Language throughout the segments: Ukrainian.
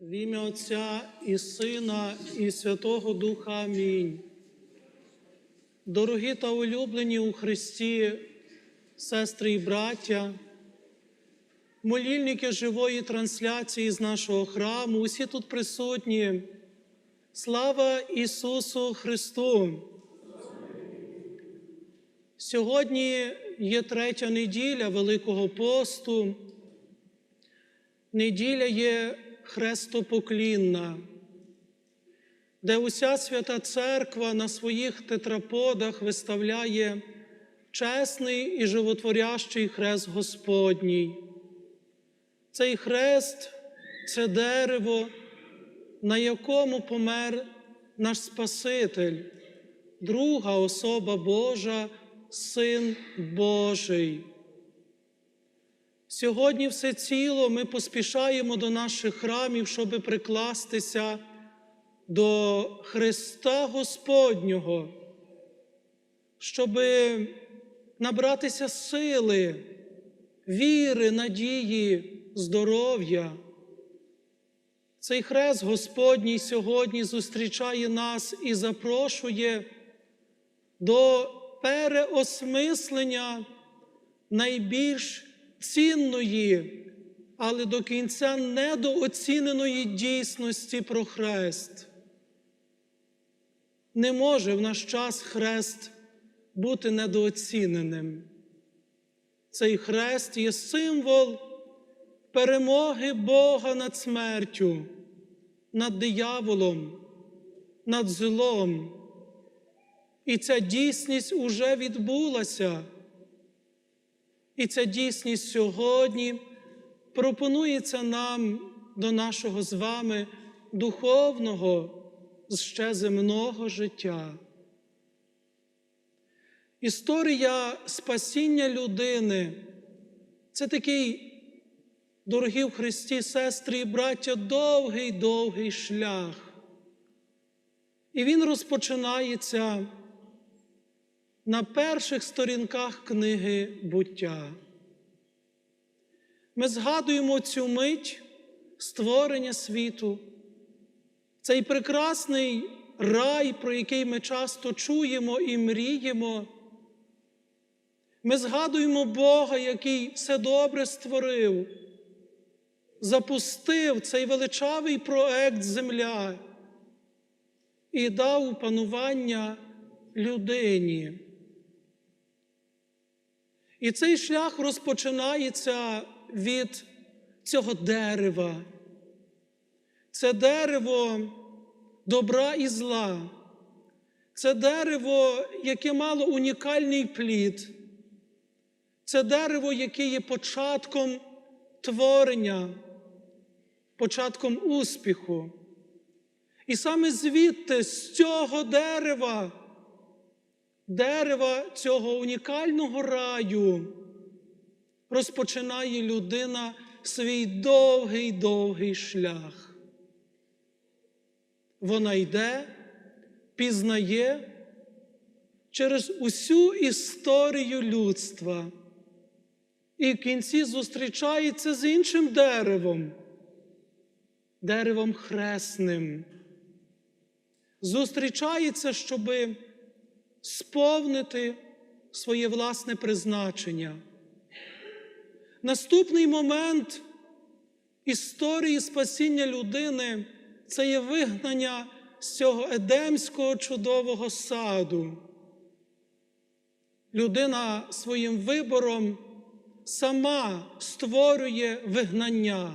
В ім'я Отця і Сина, і Святого Духа Амінь. Дорогі та улюблені у Христі, сестри і браття, молільники живої трансляції з нашого храму, усі тут присутні. Слава Ісусу Христу! Сьогодні є третя неділя Великого посту. Неділя є хрестопоклінна, де уся свята церква на своїх тетраподах виставляє чесний і животворящий хрест Господній. Цей хрест це дерево, на якому помер наш Спаситель, друга особа Божа, Син Божий. Сьогодні все ціло ми поспішаємо до наших храмів, щоб прикластися до Христа Господнього, щоб набратися сили, віри, надії, здоров'я. Цей хрест Господній сьогодні зустрічає нас і запрошує до переосмислення найбільш цінної, але до кінця недооціненої дійсності про хрест. Не може в наш час хрест бути недооціненим. Цей хрест є символ перемоги Бога над смертю, над дияволом, над злом. І ця дійсність уже відбулася. І ця дійсність сьогодні пропонується нам до нашого з вами духовного, ще земного життя. Історія спасіння людини це такий, дорогі в Христі, сестри і браття, довгий довгий шлях. І він розпочинається на перших сторінках книги буття. Ми згадуємо цю мить створення світу, цей прекрасний рай, про який ми часто чуємо і мріємо. Ми згадуємо Бога, який все добре створив, запустив цей величавий проект земля і дав панування людині. І цей шлях розпочинається від цього дерева. Це дерево добра і зла. Це дерево, яке мало унікальний плід. Це дерево, яке є початком творення, початком успіху. І саме звідти, з цього дерева, дерева цього унікального раю, розпочинає людина свій довгий довгий шлях. Вона йде, пізнає через усю історію людства і в кінці зустрічається з іншим деревом, деревом хресним. Зустрічається, щоби сповнити своє власне призначення. Наступний момент історії спасіння людини це є вигнання з цього едемського чудового саду. Людина своїм вибором сама створює вигнання,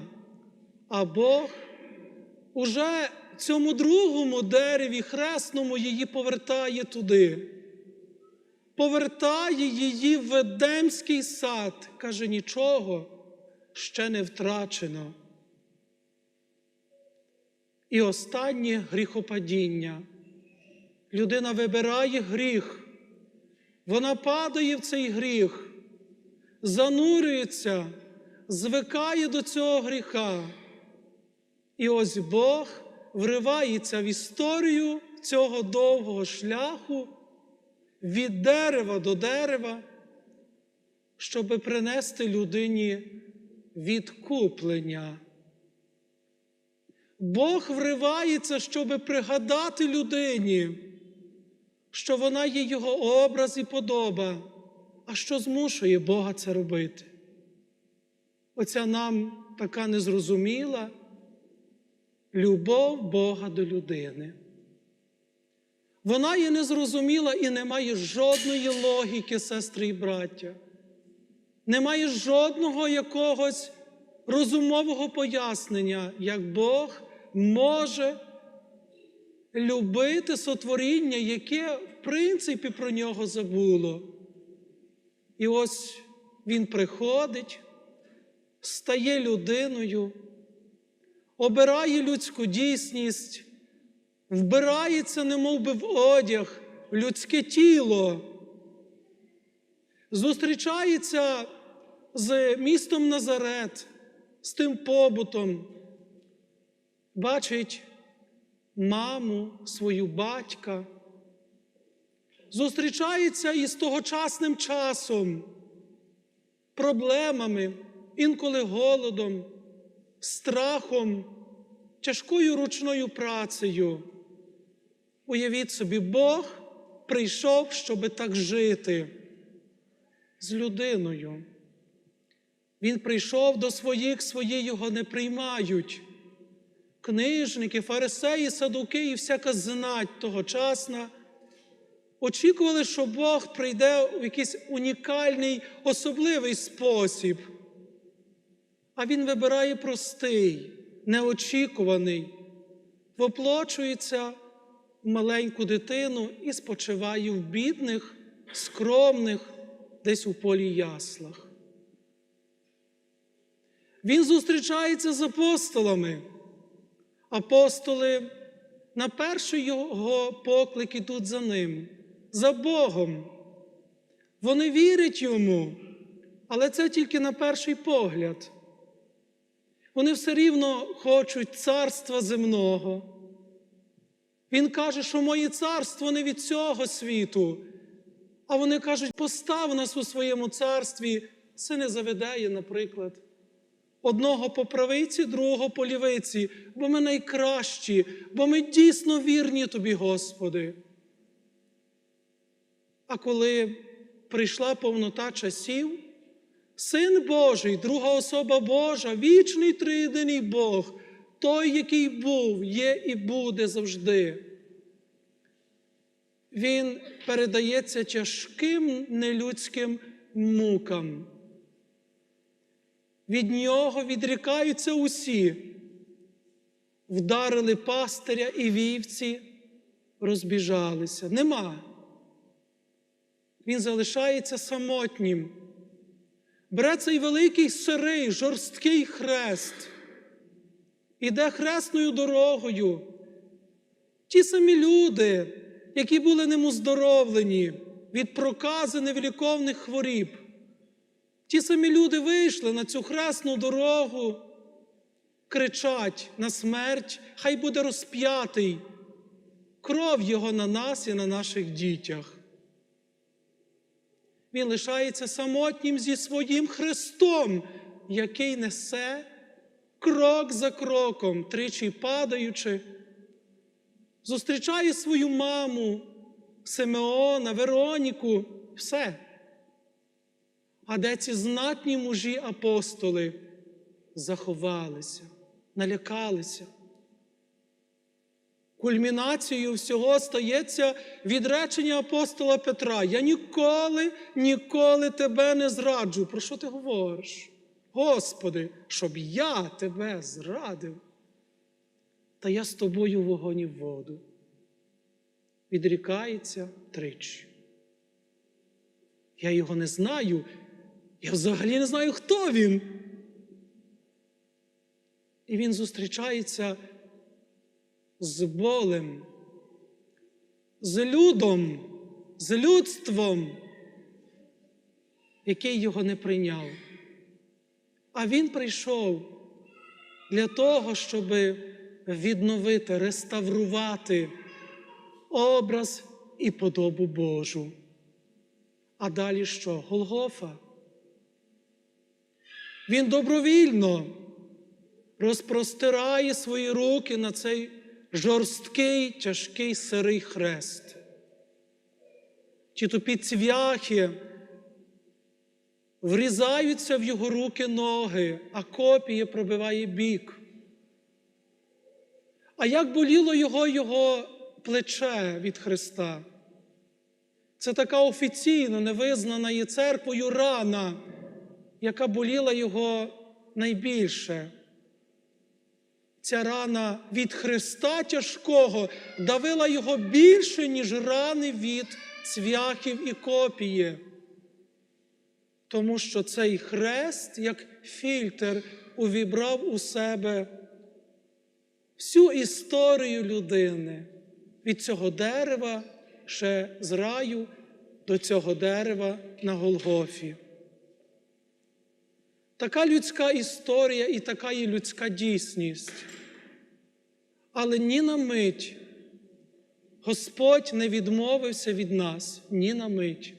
а Бог уже цьому другому дереві хресному її повертає туди повертає її в Едемський сад. Каже, нічого ще не втрачено. І останнє гріхопадіння. Людина вибирає гріх, вона падає в цей гріх, занурюється, звикає до цього гріха. І ось Бог вривається в історію цього довгого шляху від дерева до дерева, щоб принести людині відкуплення. Бог вривається, щоб пригадати людині, що вона є його образ і подоба, а що змушує Бога це робити. Оця нам така незрозуміла любов Бога до людини. Вона є незрозуміла і не має жодної логіки, сестри і браття. Немає жодного якогось розумового пояснення, як Бог може любити сотворіння, яке, в принципі, про нього забуло. І ось він приходить, стає людиною, обирає людську дійсність, вбирається, немов би в одяг, людське тіло, зустрічається з містом Назарет, з тим побутом, бачить маму, свою батька, зустрічається із тогочасним часом, проблемами, інколи голодом, страхом, тяжкою ручною працею. Уявіть собі, Бог прийшов, щоби так жити з людиною. Він прийшов до своїх, свої його не приймають. Книжники, фарисеї, садуки і всяка знать тогочасна очікували, що Бог прийде в якийсь унікальний, особливий спосіб. А Він вибирає простий, неочікуваний, воплочується маленьку дитину і спочиває в бідних, скромних, десь у полі яслах. Він зустрічається з апостолами. Апостоли на перший його поклик ідуть за ним, за Богом. Вони вірять йому, але це тільки на перший погляд. Вони все рівно хочуть царства земного. Він каже, що моє царство не від цього світу. А вони кажуть, постав нас у своєму царстві, це не заведеє, наприклад. Одного по правиці, другого по лівиці, бо ми найкращі, бо ми дійсно вірні тобі, Господи. А коли прийшла повнота часів, Син Божий, друга особа Божа, вічний триєдиний Бог, той, який був, є і буде завжди. Він передається тяжким нелюдським мукам. Від нього відрікаються усі, вдарили пастиря і вівці, розбіжалися. Нема. Він залишається самотнім. Бере цей великий сирий, жорсткий хрест, іде хресною дорогою. Ті самі люди, які були ним оздоровлені від прокази невиліковних хворіб. Ті самі люди вийшли на цю хресну дорогу, кричать на смерть, хай буде розп'ятий, кров Його на нас і на наших дітях. Він лишається самотнім зі своїм Христом, який несе крок за кроком, тричі падаючи, зустрічає свою маму, Симеона, Вероніку, все. А де ці знатні мужі апостоли заховалися, налякалися. Кульмінацією всього стається відречення апостола Петра. Я ніколи, ніколи тебе не зраджу. Про що ти говориш? Господи, щоб я тебе зрадив. Та я з тобою в вогонь і в воду. Відрікається тричі. Я його не знаю. Я взагалі не знаю, хто він. І він зустрічається з болем, з людом, з людством, який його не прийняв. А він прийшов для того, щоб відновити, реставрувати образ і подобу Божу. А далі що? Голгофа. Він добровільно розпростирає свої руки на цей жорсткий, тяжкий сирий хрест. Ті тупі цвяхи врізаються в його руки ноги, а копіє пробиває бік. А як боліло його його плече від Христа? Це така офіційно невизнана є церквою рана, яка боліла його найбільше. Ця рана від Христа тяжкого давила його більше, ніж рани від цвяхів і копії. Тому що цей хрест, як фільтр, увібрав у себе всю історію людини від цього дерева ще з раю до цього дерева на Голгофі. Така людська історія і така є людська дійсність. Але ні на мить Господь не відмовився від нас, ні на мить.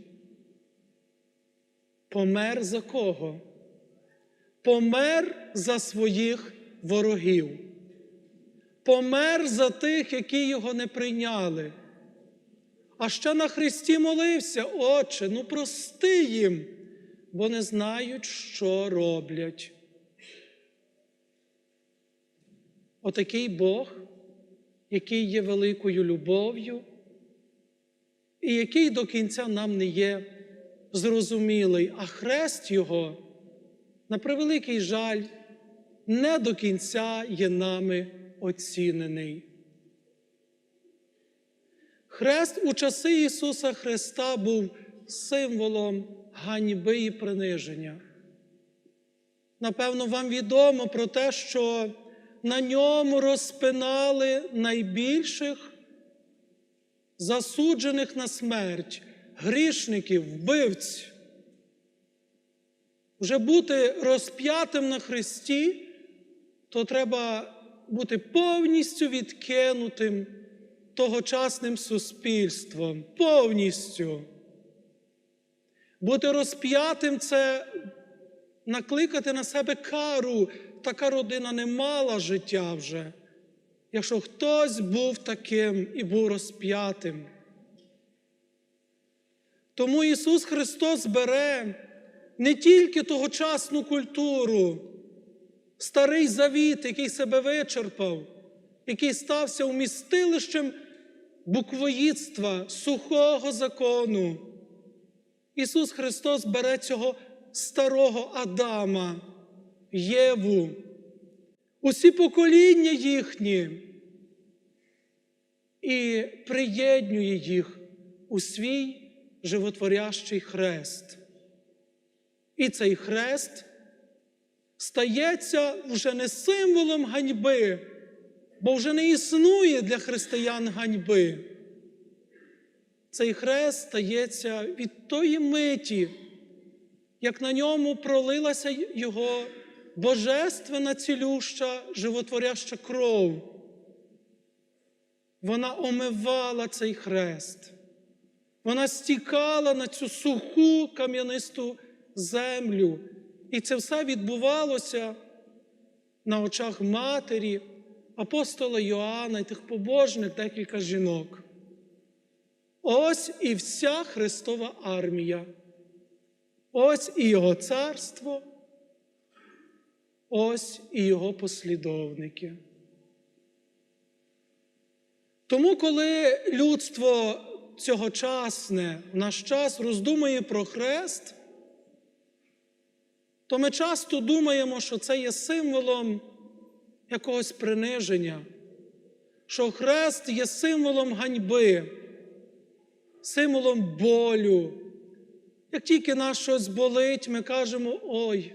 Помер за кого? Помер за своїх ворогів. Помер за тих, які його не прийняли. А ще на Христі молився, Отче, ну прости їм, бо не знають, що роблять. Отакий Бог, який є великою любов'ю, і який до кінця нам не є зрозумілий, а хрест Його, на превеликий жаль, не до кінця є нами оцінений. Хрест у часи Ісуса Христа був символом ганьби і приниження. Напевно, вам відомо про те, що на ньому розпинали найбільших засуджених на смерть, грішників, вбивць. Вже бути розп'ятим на Христі, то треба бути повністю відкинутим тогочасним суспільством, повністю. Бути розп'ятим це накликати на себе кару. Така родина не мала життя вже, якщо хтось був таким і був розп'ятим. Тому Ісус Христос бере не тільки тогочасну культуру, старий завіт, який себе вичерпав, який стався умістилищем буквоїдства, сухого закону. Ісус Христос бере цього старого Адама, Єву, усі покоління їхні і приєднює їх у свій животворящий хрест. І цей хрест стається вже не символом ганьби, бо вже не існує для християн ганьби. Цей хрест стається від тої миті, як на ньому пролилася його божественна цілюща, животворяща кров. Вона омивала цей хрест. Вона стікала на цю суху кам'янисту землю. І це все відбувалося на очах матері, апостола Йоанна і тих побожних декілька жінок. Ось і вся Христова армія. Ось і Його царство, ось і Його послідовники. Тому, коли людство цьогочасне в наш час роздумує про хрест, то ми часто думаємо, що це є символом якогось приниження, що хрест є символом ганьби, символом болю. Як тільки нас щось болить, ми кажемо, ой,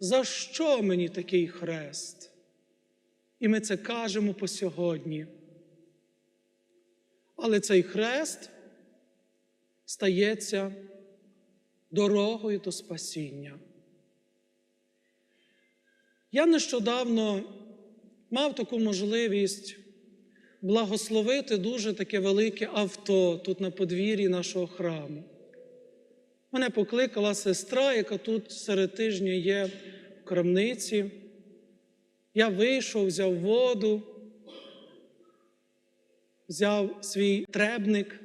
за що мені такий хрест? І ми це кажемо по сьогодні. Але цей хрест стається дорогою до спасіння. Я нещодавно мав таку можливість благословити дуже таке велике авто тут на подвір'ї нашого храму. Мене покликала сестра, яка тут серед тижня є в крамниці. Я вийшов, взяв воду, взяв свій требник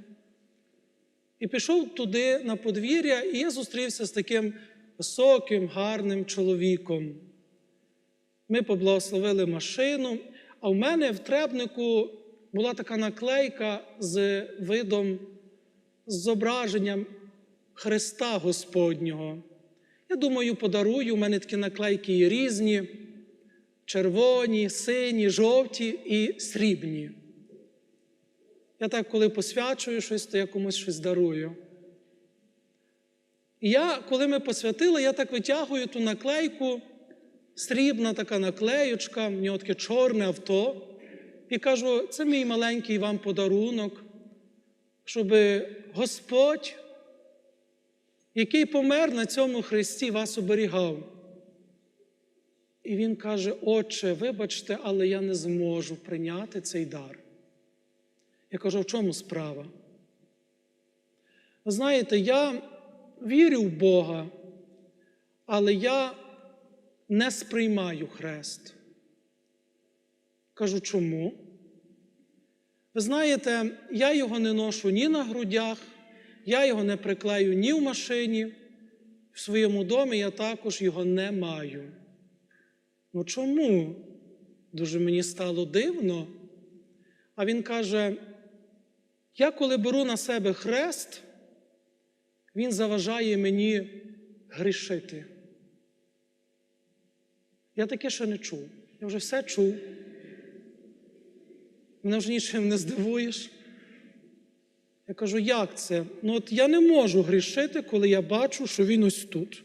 і пішов туди на подвір'я, і я зустрівся з таким високим, гарним чоловіком. Ми поблагословили машину, а в мене в требнику була така наклейка з видом, з зображенням Христа Господнього. Я думаю, подарую, у мене такі наклейки є різні, червоні, сині, жовті і срібні. Я так, коли посвячую щось, то я комусь щось дарую. І я, коли ми посвятили, я так витягую ту наклейку, срібна така наклеючка, в нього таке чорне авто, і кажу: це мій маленький вам подарунок, щоб Господь, який помер на цьому Христі, вас оберігав. І він каже: Отче, вибачте, але я не зможу прийняти цей дар. Я кажу, в чому справа? Знаєте, я вірю в Бога, але я не сприймаю хрест. Кажу, чому? Ви знаєте, я його не ношу ні на грудях, я його не приклею ні в машині, в своєму домі я також його не маю. Ну чому? Дуже мені стало дивно. А він каже: я коли беру на себе хрест, він заважає мені грішити. Я таке ще не чув. Я вже все чув. Мене вже нічим не здивуєш. Я кажу, як це? Ну от я не можу грішити, коли я бачу, що він ось тут.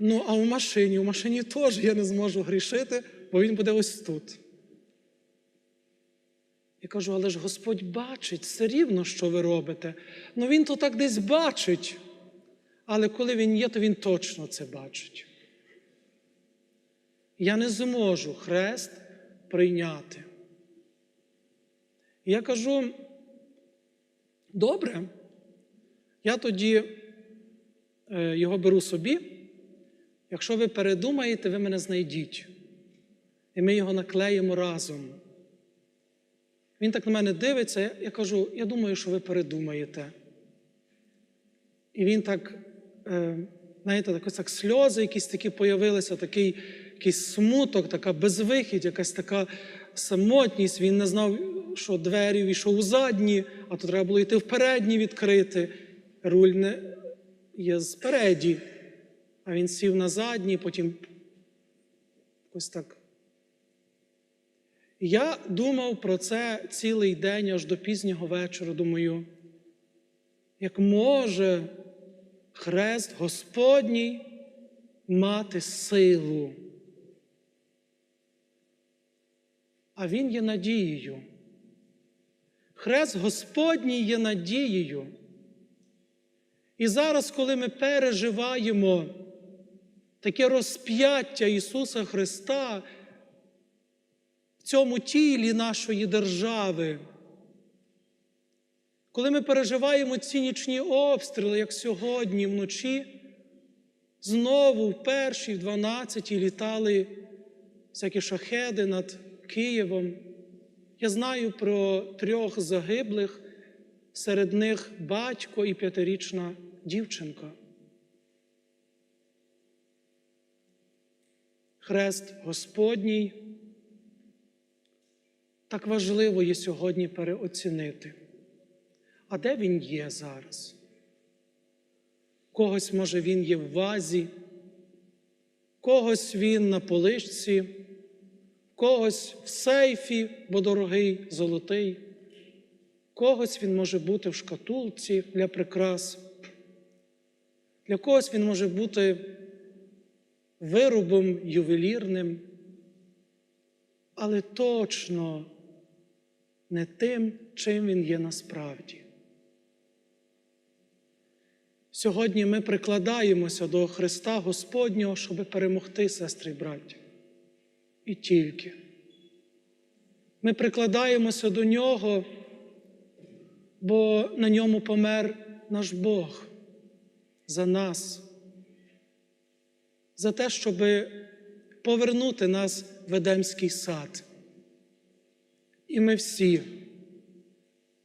Ну, а в машині, в машині теж я не зможу грішити, бо він буде ось тут. Я кажу, але ж Господь бачить все рівно, що ви робите. Ну Він то так десь бачить. Але коли він є, то він точно це бачить. Я не зможу хрест прийняти. Я кажу, добре, я тоді е, його беру собі. Якщо ви передумаєте, ви мене знайдіть. І ми його наклеїмо разом. Він так на мене дивиться, я кажу, я думаю, що ви передумаєте. І він так, знаєте, так, ось так сльози якісь такі появилися, такий якийсь смуток, така безвихідь, якась така самотність. Він не знав, що двері війшов у задні, а то треба було йти в передні відкрити. Руль не є спереді, а він сів на задній, потім ось так. Я думав про це цілий день аж до пізнього вечора. Думаю, як може хрест Господній мати силу? А Він є надією. Хрест Господній є надією. І зараз, коли ми переживаємо таке розп'яття Ісуса Христа, в цьому тілі нашої держави. Коли ми переживаємо ці нічні обстріли, як сьогодні вночі, знову в першій, в дванадцятій літали всякі шахеди над Києвом. Я знаю про трьох загиблих, серед них батько і п'ятирічна дівчинка. Хрест Господній так важливо є сьогодні переоцінити. А де він є зараз? Когось, може, він є в вазі, когось він на поличці, когось в сейфі, бо дорогий, золотий, когось він може бути в шкатулці для прикрас, для когось він може бути виробом ювелірним, але точно не тим, чим він є насправді. Сьогодні ми прикладаємося до Христа Господнього, щоб перемогти, сестри і браття. І тільки. Ми прикладаємося до Нього, бо на ньому помер наш Бог за нас, за те, щоб повернути нас в Едемський сад. І ми всі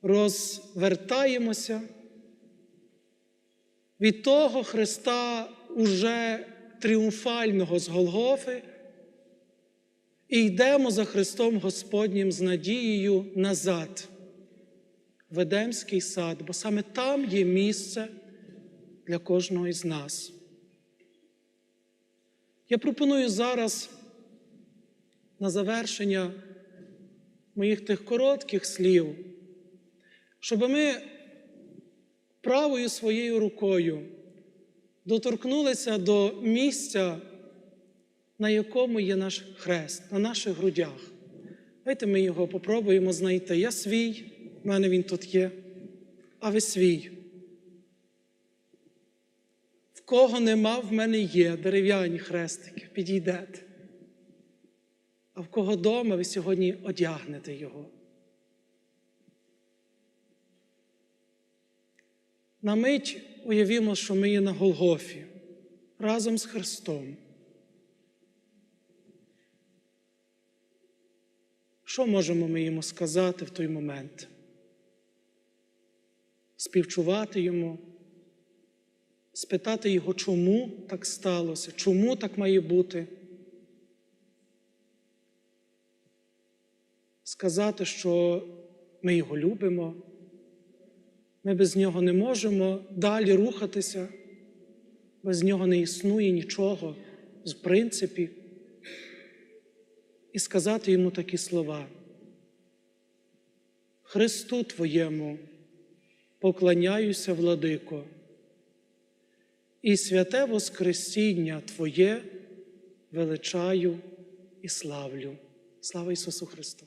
розвертаємося від того Христа уже тріумфального з Голгофи і йдемо за Христом Господнім з надією назад, в Едемський сад, бо саме там є місце для кожного із нас. Я пропоную зараз на завершення моїх тих коротких слів, щоб ми правою своєю рукою доторкнулися до місця, на якому є наш хрест, на наших грудях. Давайте ми його попробуємо знайти. Я свій, в мене він тут є, а ви свій. В кого нема, в мене є дерев'яні хрестики, підійдете. А в кого дома ви сьогодні одягнете його. На мить уявімо, що ми є на Голгофі разом з Христом. Що можемо ми йому сказати в той момент? Співчувати йому, спитати його, чому так сталося, чому так має бути. Сказати, що ми його любимо, ми без нього не можемо далі рухатися, без нього не існує нічого, в принципі і сказати йому такі слова. Христу Твоєму поклоняюся, владико, і святе Воскресіння Твоє величаю і славлю. Слава Ісусу Христу!